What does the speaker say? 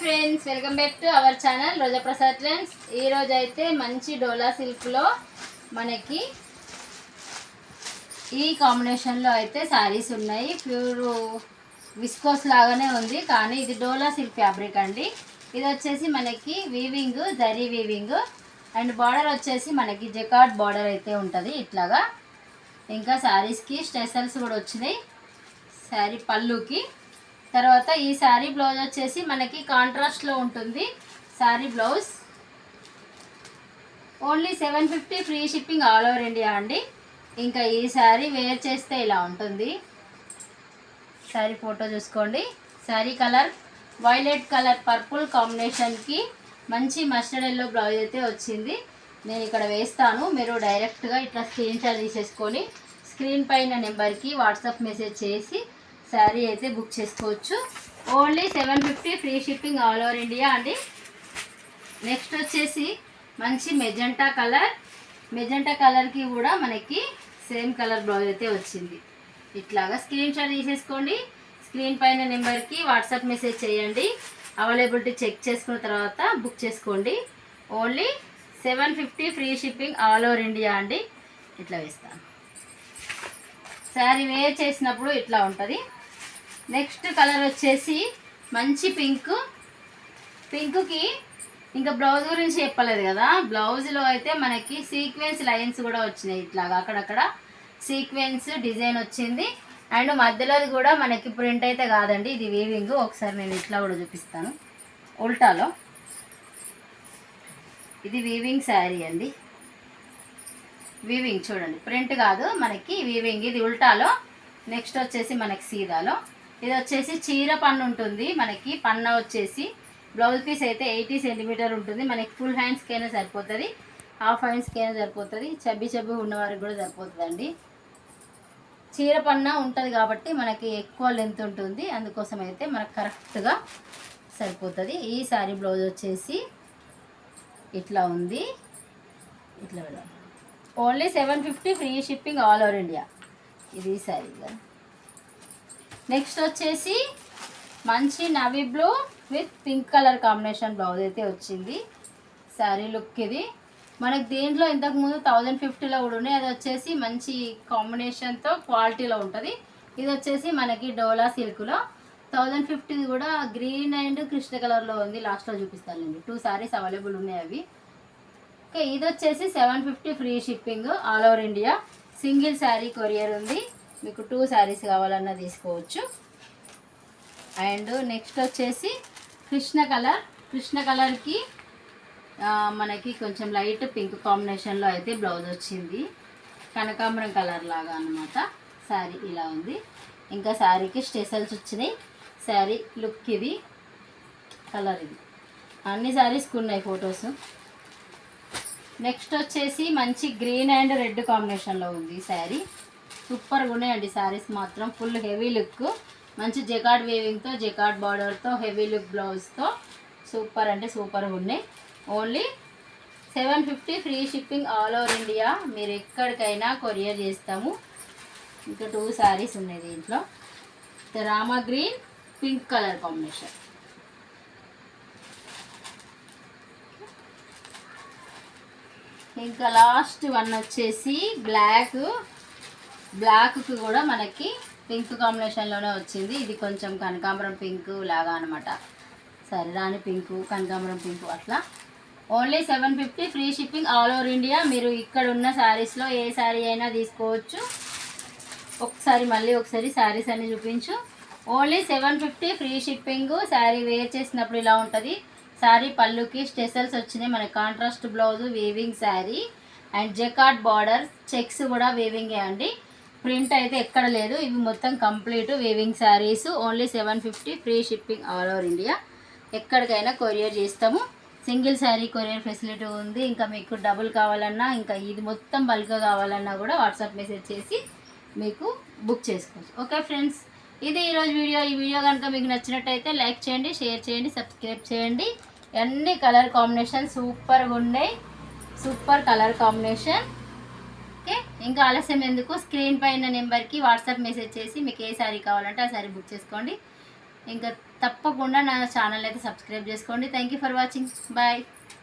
Friends welcome back to our channel Rojaprasad trends friends ఈ అయితే మంచి డోలా సిల్క్లో మనకి ఈ కాంబినేషన్లో అయితే శారీస్ ఉన్నాయి. ప్యూర్ విస్కోస్ లాగానే ఉంది కానీ ఇది డోలా సిల్క్ ఫ్యాబ్రిక్ అండి. ఇది వచ్చేసి మనకి weaving zari weaving and border వచ్చేసి మనకి జకాట్ బార్డర్ అయితే ఉంటుంది ఇట్లాగా. ఇంకా శారీస్కి స్టెసల్స్ కూడా వచ్చినాయి. శారీ పళ్ళుకి. తర్వాత ఈ శారీ బ్లౌజ్ వచ్చేసి మనకి కాంట్రాస్ట్లో ఉంటుంది. Sari blouse. Only seven fifty free shipping all over India అండి. ఇంకా ఈ శారీ వేర్ చేస్తే ఇలా ఉంటుంది. శారీ ఫోటో చూసుకోండి. Sari colour violet colour purple కాంబినేషన్కి మంచి మస్టర్డ్ ఎల్లో బ్లౌజ్ అయితే వచ్చింది. నేను ఇక్కడ వేస్తాను. మీరు డైరెక్ట్గా ఇట్లా స్క్రీన్ షాట్ తీసేసుకొని స్క్రీన్ పైన నెంబర్కి వాట్సాప్ మెసేజ్ చేసి శారీ అయితే బుక్ చేసుకోవచ్చు. Only seven fifty free shipping all over India అండి. నెక్స్ట్ వచ్చేసి మంచి మెజెంటా కలర్. మెజెంటా కలర్కి కూడా మనకి సేమ్ కలర్ బ్లౌజ్ అయితే వచ్చింది. ఇట్లాగా స్క్రీన్ షాట్ తీసేసుకోండి. స్క్రీన్ పైన నెంబర్కి వాట్సాప్ మెసేజ్ చేయండి. అవైలబిలిటీ చెక్ చేసుకున్న తర్వాత బుక్ చేసుకోండి. Only seven fifty free shipping all over India అండి. ఇట్లా వేస్తాను. శారీ వేర్ చేసినప్పుడు ఇట్లా ఉంటుంది. నెక్స్ట్ కలర్ వచ్చేసి మంచి పింక్. పింక్కి ఇంకా బ్లౌజ్ గురించి చెప్పలేదు కదా. బ్లౌజ్లో అయితే మనకి సీక్వెన్స్ లైన్స్ కూడా వచ్చినాయి ఇట్లాగా అక్కడక్కడ సీక్వెన్స్ డిజైన్ వచ్చింది. అండ్ మధ్యలోది కూడా మనకి ప్రింట్ అయితే కాదండి ఇది వీవింగ్ ఒకసారి నేను ఇట్లా కూడా చూపిస్తాను. ఉల్టాలో. ఇది వీవింగ్ శారీ అండి. వీవింగ్ చూడండి ప్రింట్ కాదు మనకి వీవింగ్ ఇది ఉల్టాలో. నెక్స్ట్ వచ్చేసి మనకి సీదాలో. ఇది వచ్చేసి చీర పన్ను ఉంటుంది. మనకి పన్న వచ్చేసి బ్లౌజ్ పీస్ అయితే ఎయిటీ సెంటీమీటర్ ఉంటుంది. మనకి ఫుల్ హ్యాండ్స్కి అయినా సరిపోతుంది. హాఫ్ హ్యాండ్స్కి అయినా సరిపోతుంది. చబ్బి చబ్బి ఉన్నవారికి కూడా సరిపోతుందండి. చీర పన్న ఉంటుంది కాబట్టి మనకి ఎక్కువ లెంత్ ఉంటుంది. అందుకోసం అయితే మనకు కరెక్ట్గా సరిపోతుంది. ఈ శారీ బ్లౌజ్ వచ్చేసి ఇట్లా ఉంది. ఇట్లా only seven fifty free shipping all over India ఇది శారీ నెక్స్ట్ వచ్చేసి మంచి navy blue with pink colour combination blouse అయితే వచ్చింది. శారీ లుక్ ఇది. మనకు దీంట్లో ఇంతకుముందు థౌజండ్ ఫిఫ్టీలో కూడా ఉన్నాయి. అది వచ్చేసి మంచి కాంబినేషన్తో క్వాలిటీలో ఉంటుంది. ఇది వచ్చేసి మనకి డోలా సిల్క్లో థౌజండ్ ఫిఫ్టీది కూడా గ్రీన్ అండ్ కృష్ణ కలర్లో ఉంది. లాస్ట్లో చూపిస్తానండి టూ శారీస్ అవైలబుల్ ఉన్నాయి అవి. ఓకే ఇది వచ్చేసి seven fifty free shipping all over India single sari courier ఉంది. మీకు టూ శారీస్ కావాలన్నా తీసుకోవచ్చు. అండ్ నెక్స్ట్ వచ్చేసి కృష్ణ కలర్ కృష్ణ కలర్కి మనకి కొంచెం లైట్ పింక్ కాంబినేషన్లో అయితే బ్లౌజ్ వచ్చింది. కనకాంబరం కలర్ లాగా అనమాట శారీ ఇలా ఉంది. ఇంకా శారీకి స్టెసల్స్ వచ్చినాయి. శారీ లుక్ ఇది. కలర్ ఇది. అన్ని శారీస్కి ఉన్నాయి ఫొటోస్ నెక్స్ట్ వచ్చేసి మంచి గ్రీన్ అండ్ రెడ్ కాంబినేషన్లో ఉంది శారీ సూపర్గా ఉన్నాయండి శారీస్ మాత్రం. ఫుల్ హెవీ లుక్ మంచి జెకాడ్ వేవింగ్తో జెకాడ్ బార్డర్తో హెవీ లుక్ బ్లౌజ్తో సూపర్ అంటే సూపర్గా ఉన్నాయి. Only seven fifty free shipping all over India మీరు ఎక్కడికైనా కొరియర్ చేస్తాము. ఇంకా టూ శారీస్ ఉన్నాయి దీంట్లో. Rama green pink colour combination ఇంకా లాస్ట్ వన్ వచ్చేసి బ్లాక్ బ్లాక్కి కూడా మనకి పింక్ కాంబినేషన్లోనే వచ్చింది. ఇది కొంచెం కనకాంబరం పింక్ లాగా అనమాట సరే రాని పింకు కనకాంబరం పింకు అట్లా. Only seven fifty free shipping all over India. మీరు ఇక్కడ ఉన్న శారీస్లో ఏ శారీ అయినా తీసుకోవచ్చు. ఒకసారి మళ్ళీ ఒకసారి శారీస్ అన్ని చూపించు. Only seven fifty free shipping. Sari wear చేసినప్పుడు ఇలా ఉంటుంది. శారీ పళ్ళుకి స్టెసల్స్ వచ్చినాయి. మన contrast blouse weaving sari. And jacquard border checks కూడా వీవింగే అండి. ప్రింట్ అయితే ఎక్కడ లేదు. ఇవి మొత్తం complete weaving saris only seven fifty free shipping all over India ఎక్కడికైనా కొరియర్ చేస్తాము. సింగిల్ శారీ కొరియర్ ఫెసిలిటీ ఉంది. ఇంకా మీకు డబుల్ కావాలన్నా ఇంకా ఇది మొత్తం బల్క్గా కావాలన్నా కూడా వాట్సాప్ మెసేజ్ చేసి మీకు బుక్ చేసుకోవచ్చు. ఓకే ఫ్రెండ్స్ ఇది ఈరోజు వీడియో. ఈ వీడియో కనుక మీకు నచ్చినట్టయితే లైక్ చేయండి షేర్ చేయండి సబ్స్క్రైబ్ చేయండి. అన్ని కలర్ కాంబినేషన్ సూపర్గా ఉన్నాయి సూపర్ కలర్ కాంబినేషన్ ఓకే? ఇంకా ఆలస్యం ఎందుకు? స్క్రీన్ పైన నెంబర్కి వాట్సాప్ మెసేజ్ చేసి మీకు ఏ శారీ కావాలంటే ఆ శారీ బుక్ చేసుకోండి. ఇంకా తప్పకుండా నా ఛానల్ అయితే సబ్స్క్రైబ్ చేసుకోండి. Thank you for watching. Bye.